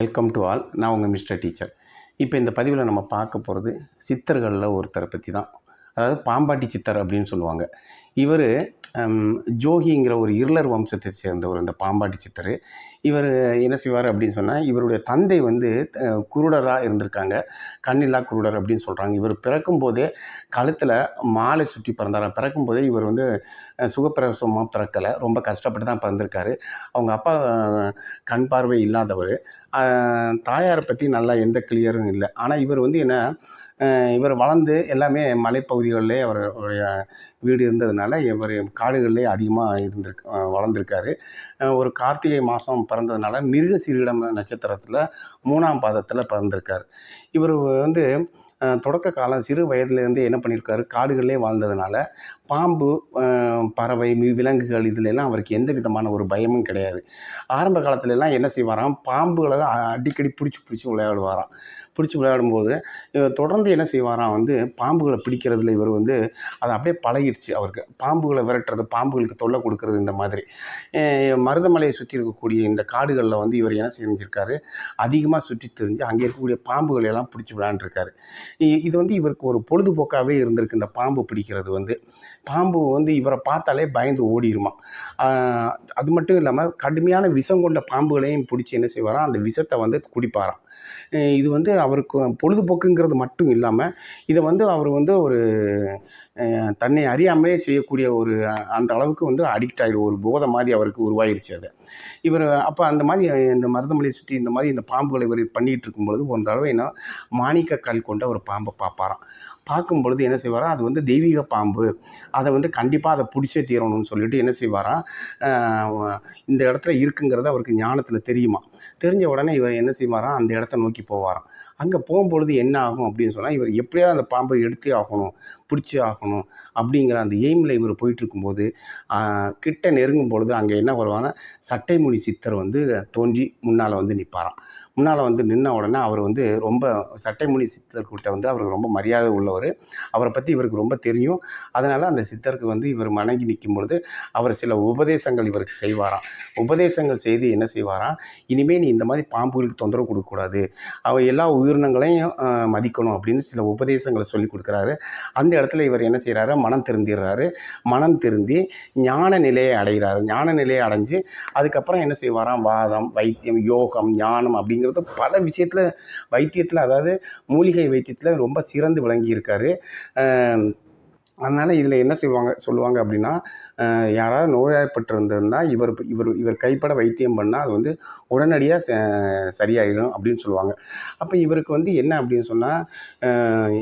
Welcome to all நான் உங்கள் mister teacher. இப்போ இந்த பதிவில் நம்ம பார்க்க போகிறது சித்தர்களில் ஒருத்தரை பற்றி தான் அதாவது பாம்பாட்டி சித்தர் அப்படின்னு சொல்லுவாங்க. இவர் ஜோகிங்கிற ஒரு இருளர் வம்சத்தை சேர்ந்தவர் இந்த பாம்பாட்டி சித்தர். இவர் என்ன செய்வார் அப்படின்னு சொன்னால் இவருடைய தந்தை வந்து குருடராக இருந்திருக்காங்க. கண்ணில்லா குருடர் அப்படின்னு சொல்கிறாங்க இவர் பிறக்கும் போதே கழுத்தில் மாலை சுற்றி பிறந்தாராம் பிறக்கும் போதே இவர் வந்து அஹ், சுகப்பிரசவமாக பிறக்கலை. ரொம்ப கஷ்டப்பட்டு தான் பிறந்திருக்காரு. அவங்க அப்பா கண் பார்வை இல்லாதவர். தாயாரை பற்றி நல்லா எந்த கிளியரும் இல்லை. ஆனால் இவர் வந்து என்ன இவர் வளர்ந்து எல்லாமே மலைப்பகுதிகளிலே அவர் அவருடைய வீடு இருந்ததுனால இவர் காடுகளிலே அதிகமாக இருந்திருக்கு வளர்ந்துருக்காரு. ஒரு கார்த்திகை மாதம் பிறந்ததுனால மிருக சீரிடம் நட்சத்திரத்தில் மூணாம் பாதத்தில் பிறந்திருக்கார். இவர் வந்து தொடக்க காலம் சிறு வயதுலேருந்தே என்ன பண்ணியிருக்காரு காடுகளிலே வாழ்ந்ததுனால பாம்பு பறவை விலங்குகள் இதுலெல்லாம் அவருக்கு எந்த விதமான ஒரு பயமும் கிடையாது. ஆரம்ப காலத்துலலாம் என்ன செய்வாராம்? பாம்புகளை அடிக்கடி பிடிச்சி பிடிச்சி விளையாடுவாராம். பிடிச்சி விளையாடும்போது இவர் தொடர்ந்து என்ன செய்வாராம் வந்து பாம்புகளை பிடிக்கிறதுல இவர் வந்து அது அப்படியே பழகிடுச்சு அவருக்கு. பாம்புகளை விரட்டுறது பாம்புகளுக்கு தொல்லை கொடுக்கறது இந்த மாதிரி. மருதமலையை சுற்றி இருக்கக்கூடிய இந்த காடுகளில் வந்து இவர் என்ன செஞ்சுருக்காரு? அதிகமாக சுற்றி தெரிஞ்சு அங்கே இருக்கக்கூடிய பாம்புகளை எல்லாம் பிடிச்சி விளையாண்டுருக்காரு. இது வந்து இவருக்கு ஒரு பொழுதுபோக்காகவே இருந்திருக்கு. இந்த பாம்பு பிடிக்கிறது வந்து. பாம்பு வந்து இவரை பார்த்தாலே பயந்து ஓடிடுமா அது மட்டும் இல்லாமல் கடுமையான விஷம் கொண்ட பாம்புகளையும் பிடிச்சி என்ன செய்வாராம் அந்த விஷத்தை வந்து குடிப்பாராம். இது வந்து அவருக்கு பொழுதுபோக்குங்கிறது மட்டும் இல்லாமல் இதை வந்து அவர் வந்து ஒரு தன்னை அறியாமலே செய்யக்கூடிய ஒரு அந்த அளவுக்கு வந்து அடிக்ட் ஆகிடும் ஒரு போதை மாதிரி அவருக்கு உருவாயிருச்சு அது. இவர் அப்போ அந்த மாதிரி இந்த மருதமலையை சுற்றி இந்த மாதிரி இந்த பாம்புகளை இவர் பண்ணிகிட்டு இருக்கும்பொழுது ஒரு தடவை என்ன மாணிக்க கல் கொண்ட ஒரு பாம்பை பார்ப்பாராம். பார்க்கும் பொழுது என்ன செய்வாராம் அது வந்து தெய்வீக பாம்பு. அதை வந்து கண்டிப்பாக அதை பிடிச்சே தீரணும்னு சொல்லிட்டு என்ன செய்வாராம் இந்த இடத்துல இருக்குங்கிறது அவருக்கு ஞானத்தில் தெரியுமா? தெரிஞ்ச உடனே இவர் என்ன செய்வாராம் அந்த இடத்த நோக்கி போவாராம். அங்கே போகும்பொழுது என்ன ஆகும் அப்படின்னு சொன்னால் இவர் எப்படியாவது அந்த பாம்பை எடுத்தே ஆகணும் பிடிச்சே ஆகணும் அப்படிங்கிற அந்த எய்மில் இவர் போயிட்டு இருக்கும்போது கிட்ட நெருங்கும் பொழுது அங்கே என்ன வருவாங்கன்னா சட்டைமுனி சித்தர் வந்து தோன்றி முன்னால் வந்து நிற்பாராம் முன்னால் வந்து நின்ன உடனே அவர் வந்து ரொம்ப சட்டைமுனி சித்தர்கிட்ட வந்து அவருக்கு ரொம்ப மரியாதை உள்ளவர். அவரை பற்றி இவருக்கு ரொம்ப தெரியும். அதனால் அந்த சித்தருக்கு வந்து இவர் மணங்கி நிற்கும் பொழுது அவர் சில உபதேசங்கள் இவருக்கு செய்வாராம். உபதேசங்கள் செய்து என்ன செய்வாராம்? இனிமேல் நீ இந்த மாதிரி பாம்புகளுக்கு தொந்தரவு கொடுக்கக்கூடாது. அவ எல்லா உயிரினங்களையும் மதிக்கணும் அப்படின்னு சில உபதேசங்களை சொல்லி கொடுக்குறாரு. அந்த இடத்துல இவர் என்ன செய்கிறாரு மனம் திருந்திடுறாரு. மனம் திருந்தி ஞான நிலையை அடைகிறாரு. ஞான நிலையை அடைஞ்சு அதுக்கப்புறம் என்ன செய்வாராம்? வாதம் வைத்தியம் யோகம் ஞானம் அப்படிங்கிற அப்படிங்கிறது பல விஷயத்தில் வைத்தியத்தில் அதாவது மூலிகை வைத்தியத்தில் ரொம்ப சிறந்து விளங்கியிருக்காரு. அதனால் இதில் என்ன செய்வாங்க சொல்லுவாங்க அப்படின்னா யாராவது நோய்வாய்ப்பட்டிருந்திருந்தா இவர் இவர் இவர் கைப்பட வைத்தியம் பண்ணால் அது வந்து உடனடியாக ச- சரியாயிடும் அப்படின்னு சொல்லுவாங்க. அப்போ இவருக்கு வந்து என்ன அப்படின்னு சொன்னால்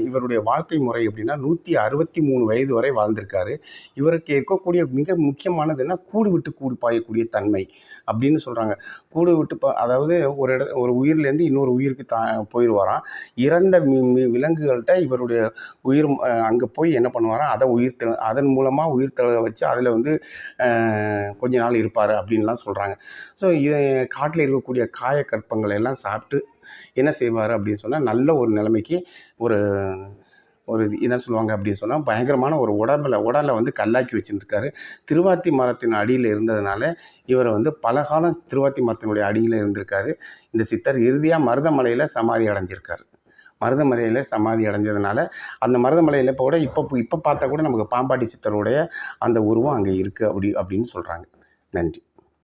இவருடைய வாழ்க்கை முறை அப்படின்னா நூற்றி அறுபத்தி மூணு வயது வரை வாழ்ந்திருக்காரு. இவருக்கு இருக்கக்கூடிய மிக முக்கியமானது என்ன? கூடு விட்டு கூடு பாயக்கூடிய தன்மை அப்படின்னு சொல்கிறாங்க கூடு விட்டு பா அதாவது ஒரு இட ஒரு உயிர்லேருந்து இன்னொரு உயிருக்கு தா போயிடுவாராம் இறந்த மி மி- விலங்குகள்கிட்ட இவருடைய உயிர் அங்கே போய் என்ன பண்ணுவாராம்? அதை உயிர் தெ அதன் மூலமாக உயிர் தழ வச்சு அதில் வந்து கொஞ்ச நாள் இருப்பார் அப்படின்லாம் சொல்கிறாங்க ஸோ இது காட்டில் இருக்கக்கூடிய காயக்கற்பங்களை எல்லாம் சாப்பிட்டு என்ன செய்வார் அப்படின்னு சொன்னால் நல்ல ஒரு நிலைமைக்கு ஒரு ஒரு இது என்ன சொல்லுவாங்க அப்படின்னு சொன்னால் பயங்கரமான ஒரு உடம்பில் உடலை வந்து கல்லாக்கி வச்சுருக்காரு திருவாத்தி மரத்தின் அடியில் இருந்ததுனால இவர் வந்து பல காலம் திருவாத்தி மரத்தினுடைய அடியில் இருந்திருக்காரு. இந்த சித்தர் இறுதியாக மருதமலையில் சமாதி அடைஞ்சிருக்காரு. மருதமலையில் சமாதி அடைஞ்சதுனால அந்த மருதமலையில் இப்போ கூட இப்போ இப்போ பார்த்தா கூட நமக்கு பாம்பாட்டி சித்தருடைய அந்த உருவம் அங்கே இருக்குது அப்படி அப்படின்னு சொல்கிறாங்க நன்றி.